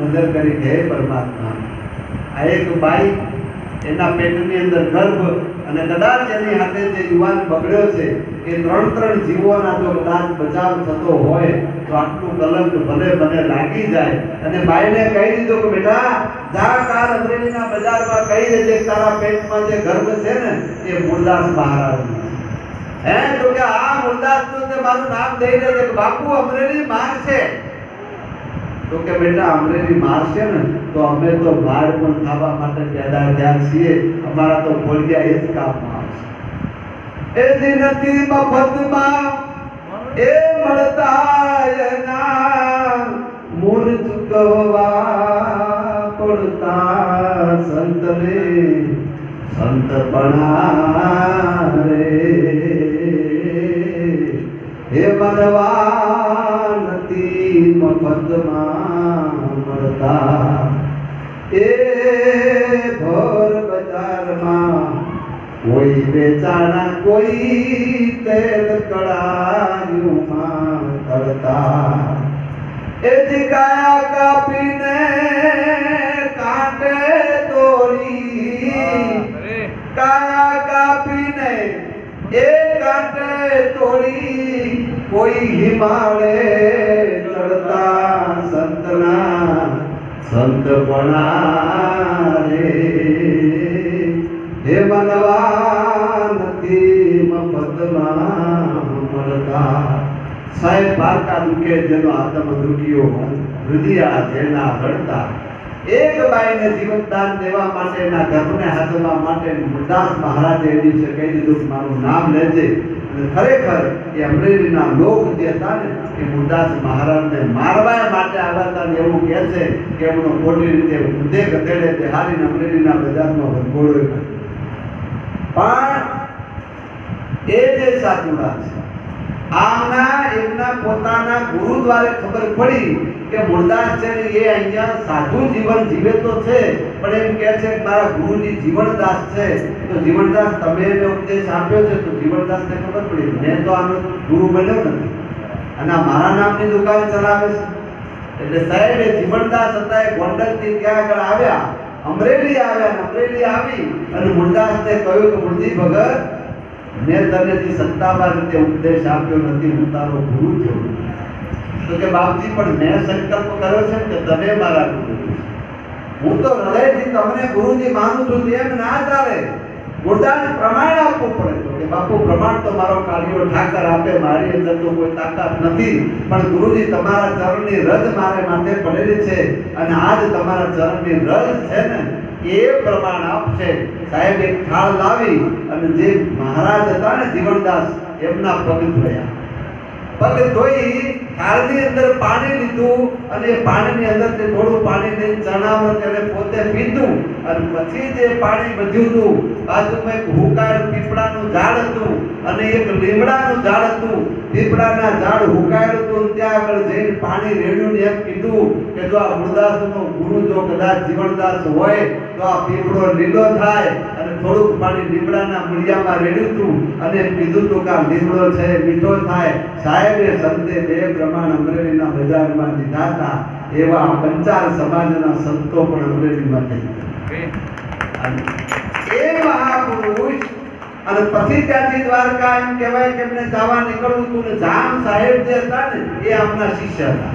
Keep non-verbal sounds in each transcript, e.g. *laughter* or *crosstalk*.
નજર કરી હે પરમાત્મા, આ એક બાઈ એના પેટની અંદર ગર્ભ અને કદાચ એની હાથે જે યુવાન બગડ્યો છે, એ ત્રણ ત્રણ જીવોના જો કદાચ બચાવ થતો હોય, તો આટલું કલંક ભલે ભલે લાગી જાય. અને બાઈને કહી દીધું કે, બેટા, જા તાર અમરેલીના બજારમાં કહી દેજે તારા પેટમાં જે ગર્ભ છે ને, એ મુરદાસ મહારાજનો. હે? તો કે આ મુરદાસ, તો તે મારું નામ દઈ દે કે, બાપુ અમરેલી માર છે. તો કે બેટા, અમરેલી મારશે ને, તો અમે તો બહાર પણ ખાવા માટે પેદા થયા છીએ. અમારા તો ભોળિયા એ જ કામમાં આવશે એ દી નથી મફતમાં એ મળતા એના મૂળ ચૂકવવા પડતા સંતને, સંત બના રે. હે મનવા નથી મફતમાં મળતા એ ભર બજારમાં કોઈ બેચારા કોઈ તેલ કડાયુમાં તળતા. એ જીકાયા કાપીને કાંટે તોડી. કાયા કાપીને એ કાંટે તોડી કોઈ હિમાલય ચડતા સંતના. સંત રે હે મનવા નથી મફતમાં મળતા. સાહેબ બારકા દુખે જેનો આત્મ દુખ્યો હૃદય જેના રડતા. એક બાઈને જીવનદાન દેવા માટે એના ગર્ભને હાથવા માટે મુરદાસ મહારાજે એ દિવસે કહી દીધું મારું નામ લેજે અને ખરેખર એ અમરેલીના લોક જે હતા ને એ મુરદાસ મહારાજને મારવા માટે આવ્યા હતા એવું કહે છે કે એમનો ખોટી રીતે ઉદે ગધેડે તે હારીને અમરેલીના બજારમાં ભરગોળો. પણ એ જે સાચુડા છે આમના એમના પોતાના ગુરુ દ્વારા ખબર પડી કે ને એ અહીંયા સાધુ જીવન જીવે તો છે, પણ એમ કહે છે કે મારા ગુરુજી જીવનદાસ છે. તો જીવનદાસ તમે એને ઉપદેશ આપ્યો છે, તો જીવનદાસને ખબર પડી મેં તો આનો ગુરુ બન્યો નથી. અને આ મારા નામની દુકાન ચલાવે છે. એટલે સાહેબ, એ જીવનદાસ હતા, એ ગોંડલથી ત્યાં આગળ આવ્યા. અમરેલી આવ્યા અમરેલી આવી અને મુરદાસને કહ્યું કે, મુરજી ભગત, મેં તને સત્તાવાર રીતે ઉપદેશ આપ્યો નથી, હું તારો ગુરુ છું. તો કે, બાપજી, પણ મેં સંકલ્પ કર્યો છે કે તમે મારા ગુરુ હું તો હૃદયથી તમને ગુરુજી માનું છું તેમ ના ચાલે. મુર્દાને પ્રમાણ આપવું પડે કે, બાપુ, પ્રમાણ તો મારો કાળિયો ઠાકર આપે, મારી અંદર તો કોઈ તાકાત નથી. પણ ગુરુજી, તમારા ચરણની રજ મારે માથે પડેલી છે અને આજ તમારા ચરણની રજ છે ને, એ પ્રમાણ આપશે. સાહેબ, એક થાળ લાવી અને જે મહારાજ હતા ને જીવનદાસ, એમના પગ ધોયા. પગ ધોઈ થાળની અંદર પાણી લીધું અને પાણીની અંદર તે થોડું પાણી લઈ ચણામાં તેને પોતે પીધું અને પછી જે પાણી વધ્યું હતું, બાજુમાં એક હુકાર પીપળાનું ઝાડ હતું અને એક લીમડાનું ઝાડ હતું. પીપળાના ઝાડ હુકાયેલું હતું ત્યાં આગળ જઈને પાણી રેડ્યું ને એમ કીધું કે જો આ ગુરુદાસનો ગુરુ જો કદાચ જીવનદાસ હોય તો આ પીપળો લીલો થાય અને થોડુંક પાણી લીમડાના મૂળિયામાં રેડ્યું હતું અને કીધું હતું કે આ લીમડો છે મીઠો થાય. સાહેબે સંતે બે પ્રમાણ અમરેલીના બજારમાં લીધા હતા. એવા પંચાલ સમાજના સંતો પણ અમરેલીમાં થઈ ગયા. એ મહાપુરુષ અને પછી ત્યાંથી દ્વારકા એમ કહેવાય કે એમને જવા નીકળવું હતું ને જામ સાહેબ જે હતા ને, એ આપના શિષ્ય હતા.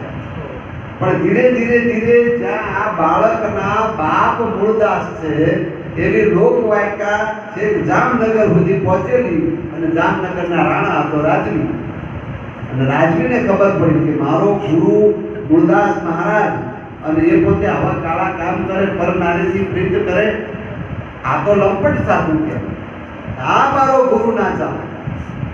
પણ ધીરે ધીરે ધીરે જ્યાં આ બાળકના બાપ મૂળદાસ છે, એવી લોકવાયકા છે જામનગર સુધી પહોંચેલી અને જામનગરના રાણા હતો રાજવી. અને રાજવીને ખબર પડી કે મારો ગુરુ મૂળદાસ મહારાજ અને એ પોતે આવા કાળા કામ કરે પર નારીથી પ્રીત કરે. આ તો લંપટ સાધુ કહેવાય. આ મારો ગુરુ ના ચાલે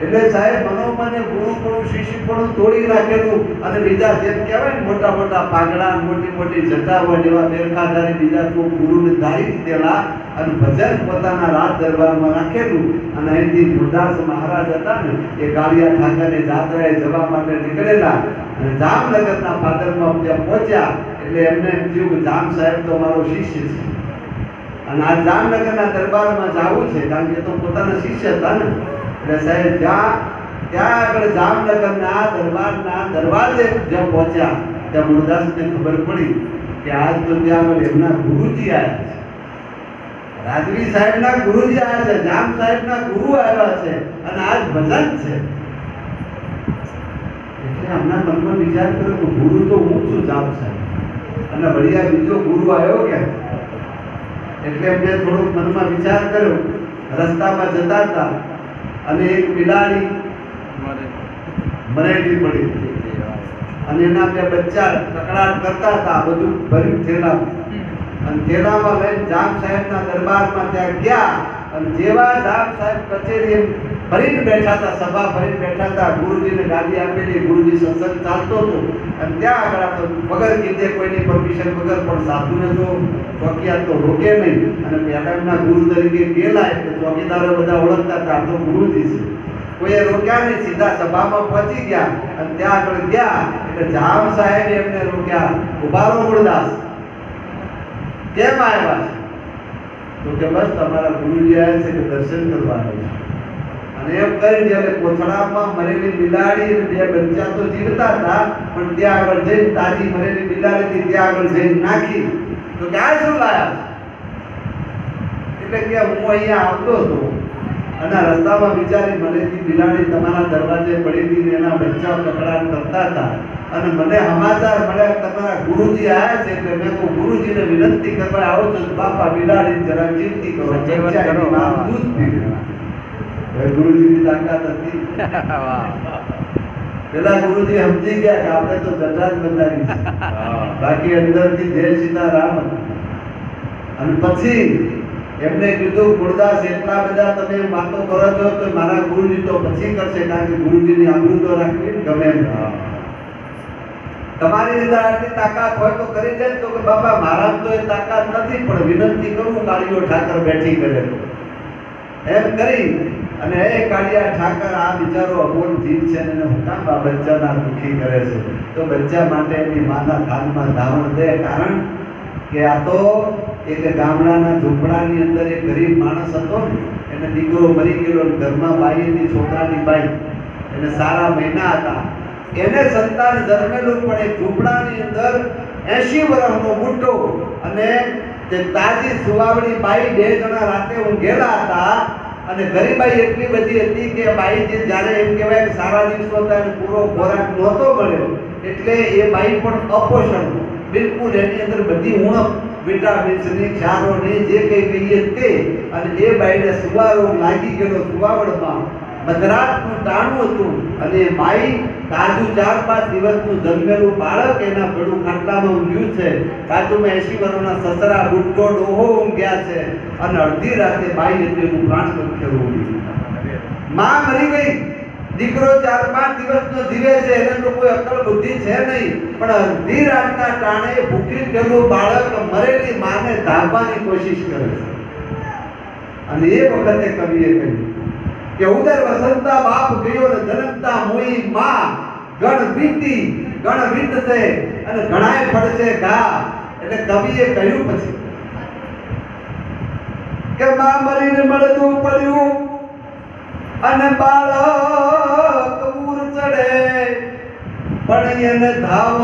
એટલે સાહેબ મનોમને ગુરુ પણ શિષ્ય પણ તોડી રાખેલું અને બીજા જેમ કહેવાય ને, મોટા મોટા પાઘડા મોટી મોટી જટા હોય એવા બેરખાધારી બીજા તો ગુરુને ધારી દીધેલા અને ભજન પોતાના રાજ દરબારમાં રાખેલું. અને અહીંથી ગુરદાસ મહારાજ હતા ને, એ કાળિયા ઠાકરને જાત્રાએ જવા માટે નીકળેલા. અને જામનગરના પાદરમાં ત્યાં પહોંચ્યા. એટલે એમને એમ થયું કે જામ સાહેબ તો મારો શિષ્ય છે. અને આ જામનગરના દરબારમાં જવું છે, કારણ કે તો પોતાના શિષ્ય હતા ને. એટલે સાહેબ, ત્યાં ત્યાં આગળ જામનગરના દરબારના દરવાજે જ્યાં પહોંચ્યા, ત્યાં મુરદાસને ખબર પડી કે આજ તો ત્યાં આગળ એમના ગુરુજી આવ્યા છે. રાજવી સાહેબના ગુરુજી આવ્યા છે, જામ સાહેબના ગુરુ આવ્યા છે, અને આજ ભજન છે. એટલે હમણાં મનમાં વિચાર કર્યો કે ગુરુ તો હું છું જામ સાહેબ. અને વળી બીજો ગુરુ આવ્યો કે એટલે મેં થોડુંક મનમાં વિચાર કર્યો. રસ્તામાં જતા હતા અને એક બિલાડી મરેલી પડી હતી. અને એના બે બચ્ચા તકરાર કરતા હતા બધું ભર્યું થેલા અને થેલામાં લઈને જામ સાહેબના દરબારમાં ત્યાં ગયા અને જેવા જામ સાહેબ કચેરી ભરીને બેઠા હતા, સભા ભરીને બેઠા હતા. ગુરુજીને ગાદી આપેલી, ગુરુજી સત્સંગ ચાલતો હતો. અને ત્યાં આગળ તો વગર કીધે કોઈની પરમિશન વગર પણ સાધુને તો ચોકિયા તો રોકે નહીં. અને મેડમના ગુરુ તરીકે ગયેલા એટલે ચોકીદારો બધા ઓળખતા હતા તો ગુરુજી છે. કોઈએ રોક્યા નહીં, સીધા સભામાં પહોંચી ગયા. અને ત્યાં આગળ ગયા, એટલે જામ સાહેબ એમને રોક્યા, ઊભા રહો મૂળદાસ કેમ આવ્યા છે? તો કે બસ, તમારા ગુરુજી આવ્યા છે કે દર્શન કરવા આવ્યા છે? અને એમ કરી જ્યારે કોથળામાં મરેલી બિલાડી બે બચ્ચા તો જીવતા હતા પણ ત્યાં આગળ જઈને તાજી મરેલી બિલાડી ત્યાં આગળ જઈને નાખી. તો કે આ શું લાયા એટલે કે હું અહીંયા આવતો હતો અને રસ્તામાં બિચારી મરેલી બિલાડી તમારા દરવાજે પડી હતી ને એના બચ્ચા કકડાટ કરતા હતા. અને મને સમાચાર મળ્યા તમારા ગુરુજી આવ્યા છે એટલે મેં કહું ગુરુજીને વિનંતી કરવા આવો તો બાપા બિલાડી જરા જીવતી કરો. દૂધ પીવે હવે ગુરુજીની તાકાત હતી. *laughs* પેલા ગુરુજી સમજી ગયા કે આપણે તો જટા જ બતાવી બાકી અંદરથી જય સીતારામ અને પછી એમને કીધું ગુરદાસ એટલા બધા તમે વાતો કરો છો તો મારા ગુરુજી તો પછી કરશે કારણ કે ગુરુજીની અમૃતો રાખવી ગમે એમ. તમારી અંદર આટલી તાકાત હોય તો કરી દે તો કે બાપા મારા તો એ તાકાત નથી પણ વિનંતી કરું કાળીઓ ઠાકર બેઠી કરે. એમ કરી અને એ કાળિયા ઠાકર, આ બિચારો અબોલ જીવ છે અને હું કામ આ બચ્ચાના દુઃખી કરે છે? તો બચ્ચા માટે એની માના થાનમાં ધાવણ દે. કારણ કે આ તો એક ગામડાના ઝૂંપડાની અંદર એક ગરીબ માણસ હતો ને, એને દીકરો મરી ગયેલો ઘરમાં બાઈ હતી છોકરાની બાઈ. એને સારા મહિના હતા. એને સંતાન જન્મેલું પણ એક ઝૂંપડાની અંદર એસી વર્ષનો બુટ્ટો અને તે તાજી સુવાવડી બાઈ બે જણા રાતે ઊંઘેલા હતા. અને ગરીબાઈ એટલી બધી હતી કે બાઈજી જ્યારે એમ કહેવાય કે સારા દિવસો હતા અને પૂરો ખોરાક નહોતો મળ્યો, એટલે એ બાઈ પણ અપોષણ. બિલકુલ એની અંદર બધી ઉણપ, વિટામિન્સની, ક્ષારોની, જે કંઈ કહીએ તે. અને એ બાઈને સુવારો લાગી ગયેલો સુવાવડમાં મધરાતનું ટાણું હતું અને માઈ તાજું ચાર પાંચ દિવસનું જન્મેલું બાળક એના ભેડું ખાટલામાં ઊંઘ્યું છે. બાજુમાં એસી વર્ષના સસરા ગુટકો ડોહો ઊંઘ્યા છે અને અડધી રાતે બાઈ એટલે એનું પ્રાણ પંખેરું ઊંઘ્યું માં મરી ગઈ. દીકરો ચાર પાંચ દિવસનો જીવે છે. એને તો કોઈ અકલ બુદ્ધિ છે નહીં. પણ અડધી રાતના ટાણે ભૂખી ગયેલું બાળક મરેલી માને ધારવાની કોશિશ કરે છે. અને એ વખતે કવિએ કહ્યું કે ઉદર વસંતા બાપ ગયો ને જનમતા મોઈ માં. ગણ વીતી ગણ વીતશે અને ઘણાય પડશે ઘા. એટલે કવિએ કહ્યું પછી કે માં મરીને મળતું પડ્યું અને બાળક ઉર ચડે. પણ એને ધાવ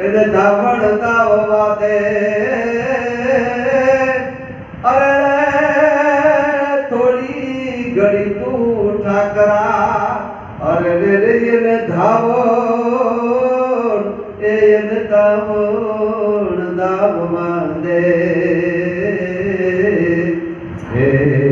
એને ધાવણ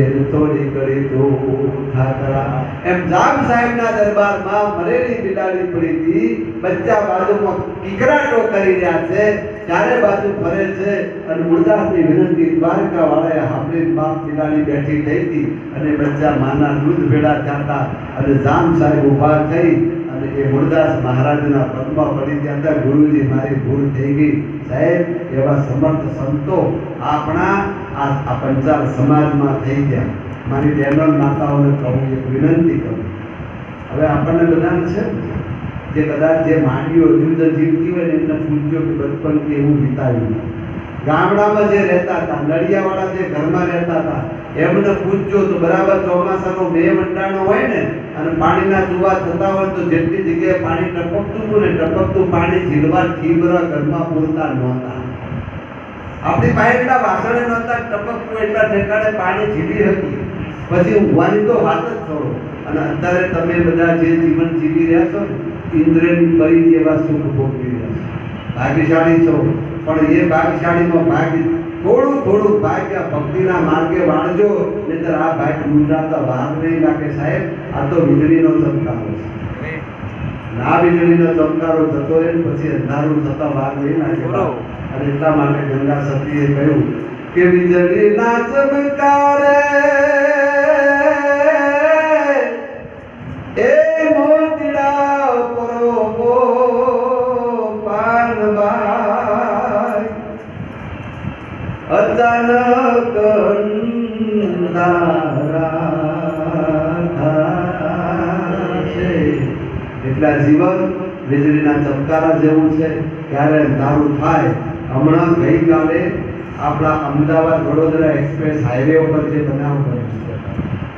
થોડી કરી તું ઠાકરા એમ જામ સાહેબના દરબારમાં મરેલી બિલાડી પડી હતી. બચ્ચા બાજુમાં કિકરાટો કરી રહ્યા છે. ચારે બાજુ ફરે છે અને મુરદાસની વિનંતી દ્વારકા વાળાએ સાંભળી બાપ બિલાડી બેઠી થઈ હતી અને બચ્ચા માના દૂધ ભેળા થતા અને જામ સાહેબ ઊભા થઈ અને એ મુરદાસ મહારાજના પદમાં પડી ગયા હતા. ગુરુજી, મારી ભૂલ થઈ ગઈ. સાહેબ, એવા સમર્થ સંતો આપણા આ આ પંચાલ સમાજમાં થઈ ગયા. મારી બહેનોન માતાઓને કહું, એક વિનંતી કરું. હવે આપણને બધાને છે જે કદાચ જે માંડીઓ જુદ જીવતી હોય ને, એમને પૂછજો કે બચપન કેવું વિતાવ્યું ગામડામાં જે રહેતા હતા, નળિયાવાળા જે ઘરમાં રહેતા હતા, એમને પૂછજો તો બરાબર ચોમાસાનો બે મંડાણો હોય ને, અને પાણીના જુવા થતા હોય તો જેટલી જગ્યાએ પાણી ટપકતું હતું ને, ટપકતું પાણી ઝીલવા, ઠીબરા ઘરમાં પૂરતા નહોતા. આપણી પાસે એટલા વાસણે નહોતા ટપકવું એટલા ઠેકાણે પાણી જીવી હતી. પછી ઊંઘવાની તો વાત જ છોડો અને અત્યારે તમે બધા જે જીવન જીવી રહ્યા છો ઇન્દ્રની પરી જેવા સુખ ભોગવી રહ્યા છો. ભાગ્યશાળી છો. પણ એ ભાગ્યશાળીમાં ભાગ્ય થોડું થોડું ભાગ્ય ભક્તિના માર્ગે વાળજો નહીતર આ ભાગ ગુજરાતા વાર નહીં લાગે સાહેબ. આ તો વીજળીનો ચમકારો છે. ના વીજળીનો ચમકારો થતો રહે પછી અંધારું થતા વાર નહીં લાગે. અને એટલા માટે ગંગા સતીએ કહ્યું કે વીજળીના ચમકારે એ મોતીડા પરોબો પાનબાઈ અચાનક. એટલા જીવન વીજળીના ચમકારા જેવું છે. ત્યારે અંધારું થાય? હમણાં ગઈકાલે આપણા અમદાવાદ વડોદરા એક્સપ્રેસ હાઈવે ઉપર જે બનાવ બન્યો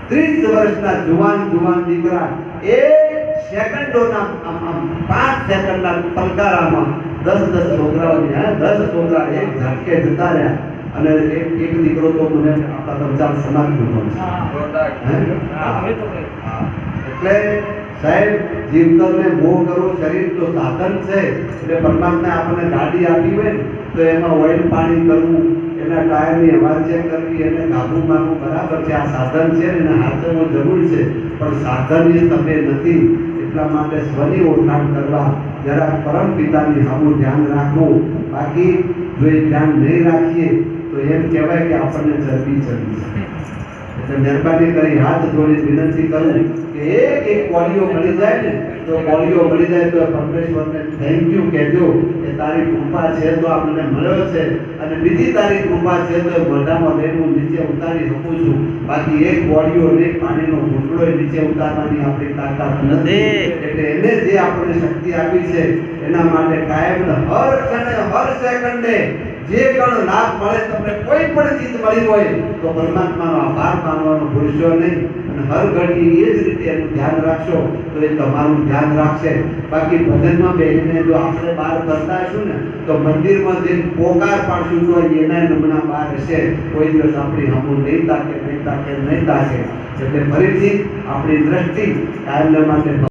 ત્રીસ વર્ષના જુવાન જુવાન દીકરા એક સેકન્ડોના પાંચ સેકન્ડના પલકારામાં દસ દસ છોકરાઓની હે? દસ છોકરા એક ઝાટકે જતા રહ્યા અને એક એક દીકરો તો મને આપણા પંચાલ સમાજનો છે. હા. એટલે સાહેબ જીવતરને મોહ કરો, શરીર તો સાધન છે, એટલે પરમાત્મા આપણને ગાડી આપી હોય ને, તો એમાં ઓઇલ પાણી કરવું, એના ટાયરની હવા ચેક કરવી, એને કાબુ મારવું બરાબર છે. આ સાધન છે ને, એને હાથવું જરૂર છે, પણ સાધન એ તમે નથી. એટલા માટે સ્વની ઓળખાણ કરવા જરા પરમ પિતાની સામું ધ્યાન રાખવું બાકી જો એ ધ્યાન નહીં રાખીએ, તો એમ કહેવાય કે આપણને ચરબી ચડી છે એટલે મહેરબાની કરી હાથ જોડી વિનંતી કરું કે એક એક કોળીઓ મળી જાય ને તો કોળીઓ મળી જાય તો પરમેશ્વરને થેન્ક યુ કહેજો કે તારી કૃપા છે તો આપણને મળ્યો છે અને બીજી તારી કૃપા છે તો મોઢામાં લઈને નીચે ઉતારી શકું છું બાકી એક કોળીઓ ને પાણીનો ઘૂંટડો નીચે ઉતારવાની આપણી તાકાત નથી. એટલે એને જે આપણને શક્તિ આપી છે એના માટે કાયમ હર ક્ષણે હર સેકન્ડે જે પણ લાભ મળે તમને કોઈ પણ ચીજ મળી હોય, તો પરમાત્માનો આભાર માનવાનો ભૂલશો નહીં. અને હર ઘડી એ જ રીતે એનું ધ્યાન રાખશો, તો એ તમારું ધ્યાન રાખશે. બાકી ભજનમાં બેસીને જો આપણે બહાર કરતા હશું ને, તો મંદિરમાં જે પોકાર પાડશું તો એના નમૂના બહાર હશે કોઈ દિવસ આપણી હમું નહીં તાકે નહીં તાકે નહીં તાકે. એટલે ફરીથી આપણી દ્રષ્ટિ કાયમને માટે